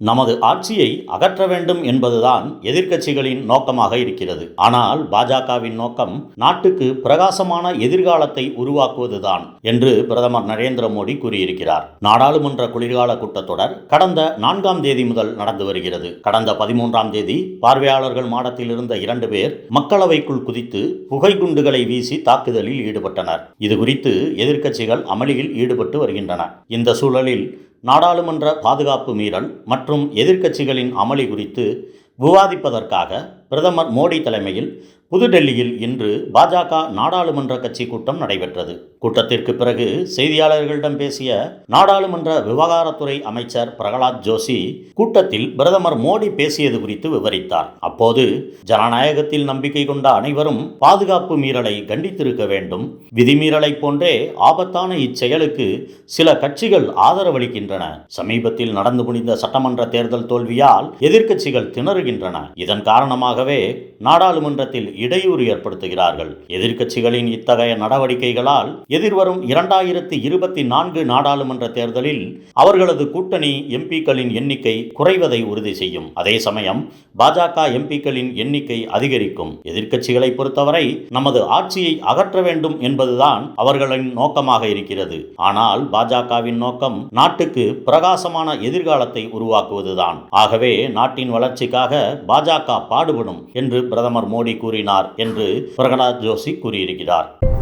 நமது ஆட்சியை அகற்ற வேண்டும் என்பதுதான் எதிர்க்கட்சிகளின் நோக்கமாக இருக்கிறது. ஆனால் பாஜகவின் நோக்கம் நாட்டுக்கு பிரகாசமான எதிர்காலத்தை உருவாக்குவதுதான் என்று பிரதமர் நரேந்திர மோடி கூறியிருக்கிறார். நாடாளுமன்ற குளிர்கால கூட்டத்தொடர் கடந்த நான்காம் தேதி முதல் நடந்து வருகிறது. கடந்த பதிமூன்றாம் தேதி பார்வையாளர்கள் மாடத்தில் இருந்த இரண்டு பேர் மக்களவைக்குள் குதித்து புகைக்குண்டுகளை வீசி தாக்குதலில் ஈடுபட்டனர். இது குறித்து எதிர்க்கட்சிகள் அமளியில் ஈடுபட்டு வருகின்றன. இந்த சூழலில் நாடாளுமன்ற பாதுகாப்பு மீறல் மற்றும் எதிர்க்கட்சிகளின் அமளி குறித்து விவாதிப்பதற்காக பிரதமர் மோடி தலைமையில் புதுடெல்லியில் இன்று பாஜக நாடாளுமன்ற கட்சி கூட்டம் நடைபெற்றது. கூட்டத்திற்கு பிறகு செய்தியாளர்களிடம் பேசிய நாடாளுமன்ற விவகாரத்துறை அமைச்சர் பிரகலாத் ஜோஷி கூட்டத்தில் பிரதமர் மோடி பேசியது குறித்து விவரித்தார். அப்போது ஜனநாயகத்தில் நம்பிக்கை கொண்ட அனைவரும் பாதுகாப்பு மீறலை கண்டித்திருக்க வேண்டும். விதிமீறலை போன்றே ஆபத்தான இச்செயலுக்கு சில கட்சிகள் ஆதரவளிக்கின்றன. சமீபத்தில் நடந்து முடிந்த சட்டமன்ற தேர்தல் தோல்வியால் எதிர்க்கட்சிகள் திணறுகின்றன. இதன் காரணமாக காரணமாகவே நாடாளுமன்றத்தில் இடையூறு ஏற்படுத்துகிறார்கள். எதிர்க்கட்சிகளின் இத்தகைய நடவடிக்கைகளால் எதிர்வரும் இரண்டாயிரத்தி இருபத்தி நான்கு நாடாளுமன்ற தேர்தலில் அவர்களது கூட்டணி எம்பிக்களின் எண்ணிக்கை குறைவதை உறுதி செய்யும். அதே சமயம் பாஜக எம்பிக்களின் எண்ணிக்கை அதிகரிக்கும். எதிர்க்கட்சிகளை பொறுத்தவரை நமது ஆட்சியை அகற்ற வேண்டும் என்பதுதான் அவர்களின் நோக்கமாக இருக்கிறது. ஆனால் பாஜகவின் நோக்கம் நாட்டுக்கு பிரகாசமான எதிர்காலத்தை உருவாக்குவதுதான். ஆகவே நாட்டின் வளர்ச்சிக்காக பாஜக பாடுபடும் என்று பிரதமர் மோடி கூறினார் என்று பிரகலாத் ஜோஷி கூறியிருக்கிறார்.